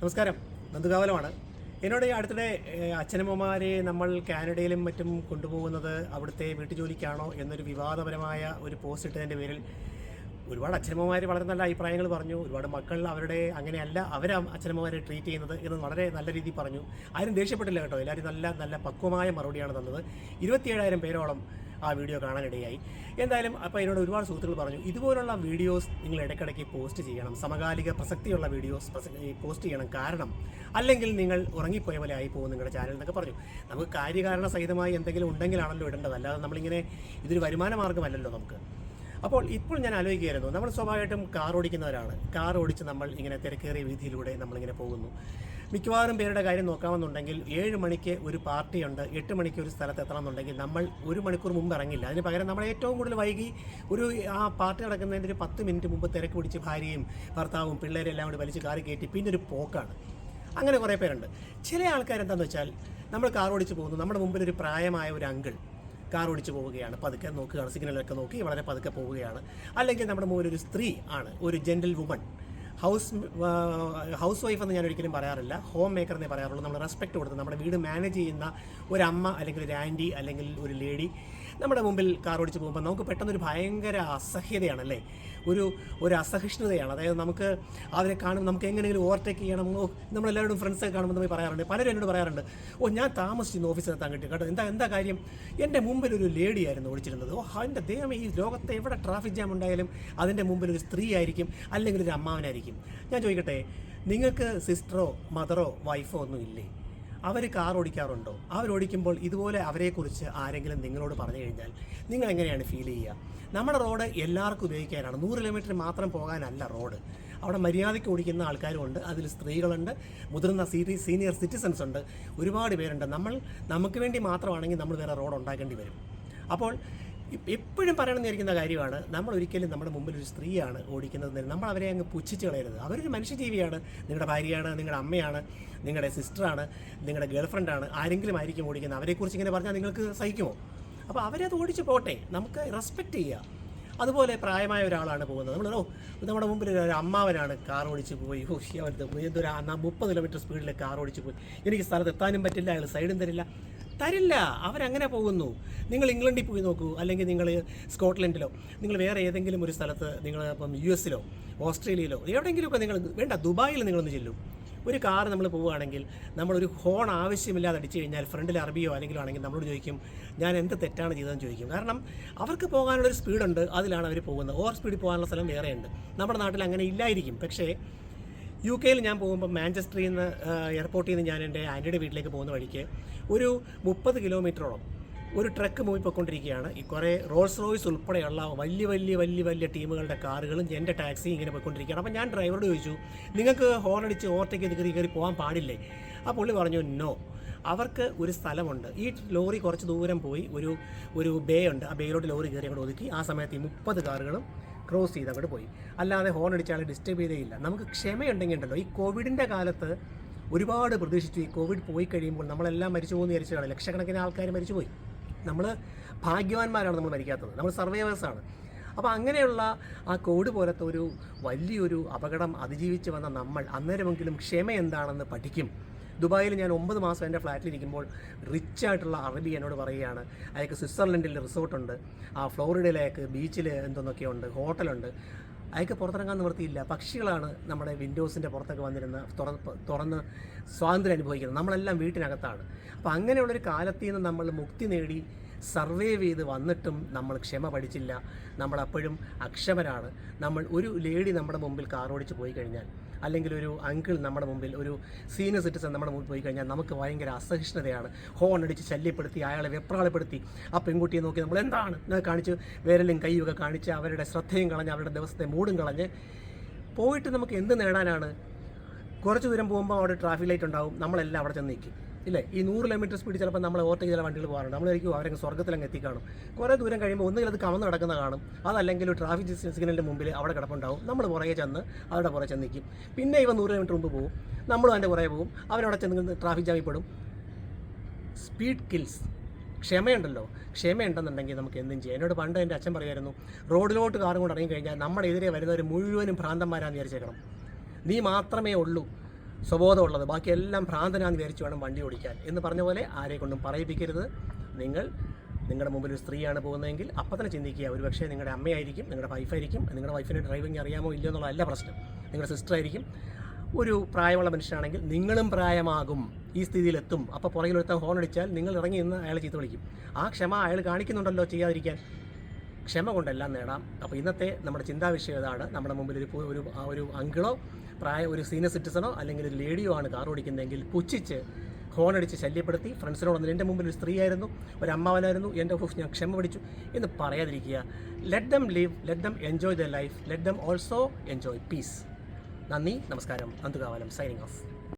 നമസ്കാരം. നന്ദുകാവലമാണ്. എന്നോട് അടുത്തിടെ അച്ഛനമ്മമാരെ നമ്മൾ കാനഡയിലും മറ്റും കൊണ്ടുപോകുന്നത് അവിടുത്തെ വീട്ടുജോലിക്കാണോ എന്നൊരു വിവാദപരമായ ഒരു പോസ്റ്റ് ഇട്ടതിന്റെ പേരിൽ ഒരുപാട് അച്ഛനമ്മമാർ വളരെ നല്ല അഭിപ്രായങ്ങൾ പറഞ്ഞു. ഒരുപാട് മക്കൾ അവരുടെ അങ്ങനെയല്ല അവർ അച്ഛനമ്മമാരെ ട്രീറ്റ് ചെയ്യുന്നത് എന്ന് വളരെ നല്ല രീതിയിൽ പറഞ്ഞു. ആരും ദേഷ്യപ്പെട്ടില്ല കേട്ടോ. എല്ലാവരും നല്ല നല്ല പക്വമായ മറുപടിയാണ് തന്നത്. ഇരുപത്തിയേഴായിരം പേരോളം ആ വീഡിയോ കാണാനിടയായി. എന്തായാലും അപ്പോൾ എന്നോട് ഒരുപാട് സുഹൃത്തുക്കൾ പറഞ്ഞു ഇതുപോലുള്ള വീഡിയോസ് നിങ്ങൾ ഇടയ്ക്കിടയ്ക്ക് പോസ്റ്റ് ചെയ്യണം. സമകാലിക പ്രസക്തിയുള്ള വീഡിയോസ് പോസ്റ്റ് ചെയ്യണം കാരണം അല്ലെങ്കിൽ നിങ്ങൾ ഉറങ്ങിപ്പോയ പോലെ ആയി പോകും നിങ്ങളുടെ ചാനൽ എന്നൊക്കെ പറഞ്ഞു. നമുക്ക് കാര്യകാരണ സഹിതമായി എന്തെങ്കിലും ഉണ്ടെങ്കിലാണല്ലോ ഇടേണ്ടത്. അല്ലാതെ നമ്മളിങ്ങനെ ഇതൊരു വരുമാന മാർഗമല്ലല്ലോ നമുക്ക്. അപ്പോൾ ഇപ്പോൾ ഞാൻ ആലോചിക്കുകയായിരുന്നു നമ്മൾ സ്വാഭാവികമായിട്ടും കാർ ഓടിക്കുന്നവരാണ് കാർ ഓടിച്ച് നമ്മൾ ഇങ്ങനെ തിരക്കേറിയ വീതിയിലൂടെ നമ്മളിങ്ങനെ പോകുന്നു. മിക്കവാറും പേരുടെ കാര്യം നോക്കാമെന്നുണ്ടെങ്കിൽ ഏഴ് മണിക്ക് ഒരു പാർട്ടിയുണ്ട് എട്ട് മണിക്ക് ഒരു സ്ഥലത്ത് എത്തണമെന്നുണ്ടെങ്കിൽ നമ്മൾ ഒരു മണിക്കൂർ മുമ്പ് ഇറങ്ങില്ല. അതിന് പകരം നമ്മൾ ഏറ്റവും കൂടുതൽ വൈകി ഒരു ആ പാർട്ടി നടക്കുന്നതിന്റെ ഒരു പത്ത് മിനിറ്റ് മുമ്പ് തിരക്ക് പിടിച്ച് ഭാര്യയും ഭർത്താവും പിള്ളേരും എല്ലാം കൂടി വലിച്ച് കാറി കയറ്റി പിന്നെ ഒരു പോക്കാണ്. അങ്ങനെ കുറേ പേരുണ്ട്. ചില ആൾക്കാരെന്താണെന്ന് വെച്ചാൽ നമ്മൾ കാർ ഓടിച്ച് പോകുന്നു. നമ്മുടെ മുമ്പിൽ ഒരു പ്രായമായ ഒരു അങ്കിൾ കാർ ഓടിച്ച് പോവുകയാണ്. പതുക്കെ നോക്കുകയാണ്. സിഗ്നലൊക്കെ നോക്കി വളരെ പതുക്കെ പോവുകയാണ്. അല്ലെങ്കിൽ നമ്മുടെ മുമ്പിൽ ഒരു സ്ത്രീ ആണ്. ഒരു gentlewoman house housewife എന്ന് ഞാൻ ഒരിക്കലും പറയാറില്ല. ഹോം മേക്കർ എന്നേ പറയാറുള്ളൂ. നമ്മൾ റെസ്പെക്ട് കൊടുത്ത് നമ്മുടെ വീട് മാനേജ് ചെയ്യുന്ന ഒരു അമ്മ അല്ലെങ്കിൽ ഒരു ആന്റി അല്ലെങ്കിൽ ഒരു ലേഡി നമ്മുടെ മുമ്പിൽ കാർ ഓടിച്ച് പോകുമ്പോൾ നമുക്ക് പെട്ടെന്നൊരു ഭയങ്കര അസഹ്യതയാണ് അല്ലേ ഒരു ഒരു അസഹിഷ്ണുതയാണ്. അതായത് നമുക്ക് അവരെ കാണുമ്പോൾ നമുക്ക് എങ്ങനെയെങ്കിലും ഓവർടേക്ക് ചെയ്യണം. ഓ നമ്മളെല്ലാവരും ഫ്രണ്ട്സൊക്കെ കാണുമ്പോൾ നമ്മൾ പറയാറുണ്ട്. പലരും എന്നോട് പറയാറുണ്ട് ഓ ഞാൻ താമസിച്ചിരുന്നു ഓഫീസിലെത്താൻ കിട്ടി. കേട്ടോ എന്താ എന്താ കാര്യം? എന്റെ മുമ്പിൽ ഒരു ലേഡി ആയിരുന്നു ഓടിച്ചിരുന്നത്. ഓ അതിന്റെ ദൈവം ഈ ലോകത്തെ എവിടെ ട്രാഫിക് ജാം ഉണ്ടായാലും അതിന്റെ മുമ്പിൽ ഒരു സ്ത്രീ ആയിരിക്കും അല്ലെങ്കിൽ ഒരു അമ്മാവനായിരിക്കും. ഞാൻ ചോദിക്കട്ടെ നിങ്ങൾക്ക് സിസ്റ്ററോ മദറോ വൈഫോ ഒന്നും ഇല്ലേ? അവർ കാർ ഓടിക്കാറുണ്ടോ? അവരോടിക്കുമ്പോൾ ഇതുപോലെ അവരെക്കുറിച്ച് ആരെങ്കിലും നിങ്ങളോട് പറഞ്ഞു കഴിഞ്ഞാൽ നിങ്ങൾ എങ്ങനെയാണ് ഫീൽ ചെയ്യുക? നമ്മുടെ റോഡ് എല്ലാവർക്കും ഉപയോഗിക്കാനാണ്. നൂറ് കിലോമീറ്റർ മാത്രം പോകാനല്ല റോഡ് അവിടെ മര്യാദയ്ക്ക് ഓടിക്കുന്ന ആൾക്കാരുമുണ്ട്. അതിൽ സ്ത്രീകളുണ്ട്. മുതിർന്ന സീനി സീനിയർ സിറ്റിസൺസ് ഉണ്ട്. ഒരുപാട് പേരുണ്ട്. നമ്മൾ നമുക്ക് വേണ്ടി മാത്രമാണെങ്കിൽ നമ്മൾ വേറെ റോഡ് ഉണ്ടാക്കേണ്ടി വരും. അപ്പോൾ എപ്പോഴും പറയണമെന്നിരിക്കുന്ന കാര്യമാണ് നമ്മൾ ഒരിക്കലും നമ്മുടെ മുമ്പിൽ ഒരു സ്ത്രീയാണ് ഓടിക്കുന്നത് നമ്മൾ അവരെ അങ്ങ് പുച്ഛിച്ച് കളയരുത്. അവരൊരു മനുഷ്യജീവിയാണ്. നിങ്ങളുടെ ഭാര്യയാണ് നിങ്ങളുടെ അമ്മയാണ് നിങ്ങളുടെ സിസ്റ്ററാണ് നിങ്ങളുടെ ഗേൾഫ്രണ്ടാണ് ആരെങ്കിലും ആയിരിക്കും ഓടിക്കുന്നത്. അവരെക്കുറിച്ച് ഇങ്ങനെ പറഞ്ഞാൽ നിങ്ങൾക്ക് സഹിക്കുമോ? അപ്പോൾ അവരത് ഓടിച്ച് പോട്ടെ. നമുക്ക് റെസ്പെക്റ്റ് ചെയ്യുക അതുപോലെ പ്രായമായ ഒരാളാണ് പോകുന്നത്. നമ്മൾ ഓ നമ്മുടെ മുമ്പിൽ ഒരു അമ്മാവനാണ് കാർ ഓടിച്ച് പോയി. ഓ എന്തൊരു മുപ്പത് കിലോമീറ്റർ സ്പീഡിൽ കാർ ഓടിച്ച് പോയി. എനിക്ക് സ്ഥലത്ത് എത്താനും പറ്റില്ല അയാൾ സൈഡും തരില്ല. തരില്ല. അവരങ്ങനെ പോകുന്നു. നിങ്ങൾ ഇംഗ്ലണ്ടിൽ പോയി നോക്കൂ. അല്ലെങ്കിൽ നിങ്ങൾ സ്കോട്ട്ലൻഡിലോ നിങ്ങൾ വേറെ ഏതെങ്കിലും ഒരു സ്ഥലത്ത് നിങ്ങൾ ഇപ്പം യു എസിലോ ഓസ്ട്രേലിയയിലോ എവിടെയെങ്കിലുമൊക്കെ നിങ്ങൾ വേണ്ട ദുബായിൽ നിങ്ങളൊന്ന് ചെല്ലും. ഒരു കാർ നമ്മൾ പോവുകയാണെങ്കിൽ നമ്മളൊരു ഹോൺ ആവശ്യമില്ലാതെ അടിച്ചു കഴിഞ്ഞാൽ ഫ്രണ്ടിൽ അറബിയോ അല്ലെങ്കിലോ ആണെങ്കിൽ നമ്മളോട് ചോദിക്കും ഞാൻ എന്ത് തെറ്റാണ് ചെയ്തതെന്ന് ചോദിക്കും. കാരണം അവർക്ക് പോകാനുള്ളൊരു സ്പീഡുണ്ട് അതിലാണ് അവർ പോകുന്നത്. ഓവർ സ്പീഡിൽ പോകാനുള്ള സ്ഥലം വേറെയുണ്ട്. നമ്മുടെ നാട്ടിൽ അങ്ങനെ ഇല്ലായിരിക്കും. പക്ഷേ യു കെയിൽ ഞാൻ പോകുമ്പോൾ മാഞ്ചസ്റ്ററിൽ നിന്ന് എയർപോർട്ടിൽ നിന്ന് ഞാൻ എന്റെ ആന്റിയുടെ വീട്ടിലേക്ക് പോകുന്ന വഴിക്ക് ഒരു മുപ്പത് കിലോമീറ്ററോളം ഒരു ട്രക്ക് മൂവി പോയിക്കൊണ്ടിരിക്കുകയാണ്. ഈ കുറേ റോൾസ് റോയ്സ് ഉൾപ്പെടെയുള്ള വലിയ വലിയ വലിയ വലിയ ടീമുകളുടെ കാറുകളും എന്റെ ടാക്സി ഇങ്ങനെ പോയിക്കൊണ്ടിരിക്കുകയാണ്. അപ്പോൾ ഞാൻ ഡ്രൈവറോട് ചോദിച്ചു നിങ്ങൾക്ക് ഹോൺ അടിച്ച് ഓവർടേക്ക് ഇത് കയറി കയറി പോകാൻ പാടില്ലേ? ആ പുള്ളി പറഞ്ഞു നോ. അവർക്ക് ഒരു സ്ഥലമുണ്ട്. ഈ ലോറി കുറച്ച് ദൂരം പോയി ഒരു ഒരു ബേ ഉണ്ട്. ആ ബേയിലോട്ട് ലോറി കയറി അങ്ങോട്ട് ഒതുക്കി. ആ സമയത്ത് ഈ മുപ്പത് കാറുകളും ക്രോസ് ചെയ്ത് അവിടെ പോയി. അല്ലാതെ ഹോൺ അടിച്ചാൽ ഡിസ്റ്റർബ് ചെയ്തേയില്ല നമുക്ക് ക്ഷമയുണ്ടെങ്കിൽ ഉണ്ടല്ലോ ഈ കോവിഡിന്റെ കാലത്ത് ഒരുപാട് പ്രതീക്ഷിച്ചു ഈ കോവിഡ് പോയി കഴിയുമ്പോൾ നമ്മളെല്ലാം മരിച്ചു പോകുന്ന വിചാരിച്ചതാണ്. ലക്ഷക്കണക്കിന് ആൾക്കാർ മരിച്ചു പോയി. നമ്മൾ ഭാഗ്യവാന്മാരാണ് നമ്മൾ മരിക്കാത്തത്. നമ്മൾ സർവൈവേഴ്സാണ് അപ്പോൾ അങ്ങനെയുള്ള ആ കോവിഡ് പോലത്തെ ഒരു വലിയൊരു അപകടം അതിജീവിച്ച് വന്ന നമ്മൾ അന്നേരമെങ്കിലും ക്ഷമ എന്താണെന്ന് പഠിക്കും. ദുബായിൽ ഞാൻ ഒമ്പത് മാസം എന്റെ ഫ്ലാറ്റിലിരിക്കുമ്പോൾ റിച്ച് ആയിട്ടുള്ള അറബി എന്നോട് പറയുകയാണ്. അയാൾക്ക് സ്വിറ്റ്സർലൻഡിൽ റിസോർട്ടുണ്ട്. ആ ഫ്ലോറിഡയിലേക്ക് ബീച്ചിൽ എന്തെന്നൊക്കെയുണ്ട് ഹോട്ടലുണ്ട്. അയാൾക്ക് പുറത്തിറങ്ങാൻ നിവൃത്തിയില്ല. പക്ഷികളാണ് നമ്മുടെ വിൻഡോസിന്റെ പുറത്തൊക്കെ വന്നിരുന്ന് തുറന്ന് സ്വാതന്ത്ര്യം അനുഭവിക്കുന്നത്. നമ്മളെല്ലാം വീട്ടിനകത്താണ്. അപ്പോൾ അങ്ങനെയുള്ളൊരു കാലത്തിൽ നിന്ന് നമ്മൾ മുക്തി നേടി സർവൈവ് ചെയ്ത് വന്നിട്ടും നമ്മൾ ക്ഷമ പഠിച്ചില്ല. നമ്മൾ അപ്പോഴും അക്ഷമരാണ്. നമ്മൾ ഒരു ലേഡി നമ്മുടെ മുമ്പിൽ കാർ ഓടിച്ച് പോയി കഴിഞ്ഞാൽ അല്ലെങ്കിൽ ഒരു അങ്കിൾ നമ്മുടെ മുമ്പിൽ ഒരു സീനിയർ സിറ്റിസൺ നമ്മുടെ മുമ്പിൽ പോയി കഴിഞ്ഞാൽ നമുക്ക് ഭയങ്കര അസഹിഷ്ണുതയാണ്. ഹോൺ അടിച്ച് ശല്യപ്പെടുത്തി അയാളെ വെപ്രാളപ്പെടുത്തി. ആ പെൺകുട്ടിയെ നോക്കി നമ്മൾ എന്താണ്? കാണിച്ച് വിരലും കൈയൊക്കെ കാണിച്ച് അവരുടെ ശ്രദ്ധയും കളഞ്ഞ് അവരുടെ ദിവസത്തെ മൂടും കളഞ്ഞ് പോയിട്ട് നമുക്ക് എന്ത് നേടാനാണ്? കുറച്ച് ദൂരം പോകുമ്പോൾ അവിടെ ട്രാഫിക് ലൈറ്റ് ഉണ്ടാവും. നമ്മളെല്ലാം അവിടെ ചെന്ന് നിൽക്കും. ഇല്ലേ? ഈ നൂറ് കിലോമീറ്റർ സ്പീഡ് ചിലപ്പോൾ നമ്മൾ ഓവർടേക്ക് ചില വണ്ടികൾ പോകാറുണ്ട്. നമ്മളായിരിക്കും അവരങ്ങ് സ്വർഗത്തിലങ്ങ് എത്തി കാണും കുറേ ദൂരം കഴിയുമ്പോൾ ഒന്നുകിൽ അത് കമന്ന് കിടക്കുന്ന കാണും. അതല്ലെങ്കിൽ ട്രാഫിക് സിഗ്നലിന്റെ മുമ്പിൽ അവിടെ കിടപ്പുണ്ടാവും. നമ്മൾ പുറകെ ചെന്ന് അവരുടെ പുറകെ ചെന്ന് നിൽക്കും പിന്നെ ഇവ നൂറ് കിലോമീറ്റർ മുമ്പ് പോകും നമ്മളും അതിന്റെ പുറകെ പോകും അവരവിടെ ചെന്ന് ട്രാഫിക് ജാമിൽ പെടും. Speed kills ക്ഷമയുണ്ടല്ലോ. ക്ഷമയുണ്ടെന്നുണ്ടെങ്കിൽ നമുക്ക് എന്തും ചെയ്യാം. എന്നോട് പണ്ട് എന്റെ അച്ഛൻ പറയുമായിരുന്നു റോഡിലോട്ട് കാറും കൊണ്ട് ഇറങ്ങി കഴിഞ്ഞാൽ നമ്മുടെ എതിരെ വരുന്നവർ മുഴുവനും ഭ്രാന്തന്മാരാന്ന് വിചാരിച്ചേക്കണം. നീ മാത്രമേ ഉള്ളൂ. സ്വബോധമുള്ളത്. ബാക്കിയെല്ലാം ഭ്രാന്തനാന്ന് വിചാരിച്ച് വേണം വണ്ടി ഓടിക്കാൻ. എന്ന് പറഞ്ഞ പോലെ ആരെ കൊണ്ടും പറയിപ്പിക്കരുത്. നിങ്ങൾ നിങ്ങളുടെ മുമ്പിൽ ഒരു സ്ത്രീയാണ് പോകുന്നതെങ്കിൽ അപ്പം തന്നെ ചിന്തിക്കുക. ഒരു പക്ഷേ നിങ്ങളുടെ അമ്മയായിരിക്കും നിങ്ങളുടെ വൈഫായിരിക്കും നിങ്ങളുടെ വൈഫിന് ഡ്രൈവിംഗ് അറിയാമോ ഇല്ലയോ എന്നുള്ളതല്ല പ്രശ്നം. നിങ്ങളുടെ സിസ്റ്റർ ആയിരിക്കും. ഒരു പ്രായമുള്ള മനുഷ്യനാണെങ്കിൽ നിങ്ങളും പ്രായമാകും. ഈ സ്ഥിതിയിലെത്തും. അപ്പോൾ പുറകിലൊരുത്തൻ ഹോൺ അടിച്ചാൽ നിങ്ങൾ ഇറങ്ങി നിന്ന് അയാൾ ചീത്ത വിളിക്കും. ആ ക്ഷമ അയാൾ കാണിക്കുന്നുണ്ടല്ലോ ചെയ്യാതിരിക്കാൻ. ക്ഷമ കൊണ്ടെല്ലാം നേടാം. അപ്പോൾ ഇന്നത്തെ നമ്മുടെ ചിന്താ വിഷയം ഇതാണ് നമ്മുടെ മുമ്പിൽ ഒരു ഒരു ഒരു അങ്കിളോ പ്രായ ഒരു സീനിയർ സിറ്റിസണോ അല്ലെങ്കിൽ ഒരു ലേഡിയോ ആണ് കാർ ഓടിക്കുന്നതെങ്കിൽ പുച്ഛിച്ച് ഹോൺ അടിച്ച് ശല്യപ്പെടുത്തി ഫ്രണ്ട്സിനോട് വന്നിട്ട് എന്റെ മുമ്പിൽ ഒരു സ്ത്രീയായിരുന്നു ഒരു അമ്മാവനായിരുന്നു എന്റെ ഓഫ് ഞാൻ ക്ഷമ പിടിച്ചു എന്ന് പറയാതിരിക്കുക. Let them leave let them enjoy the life let them also enjoy peace നന്ദി നമസ്കാരം. അന്തുകാവാലം സൈനിങ് ഓഫ്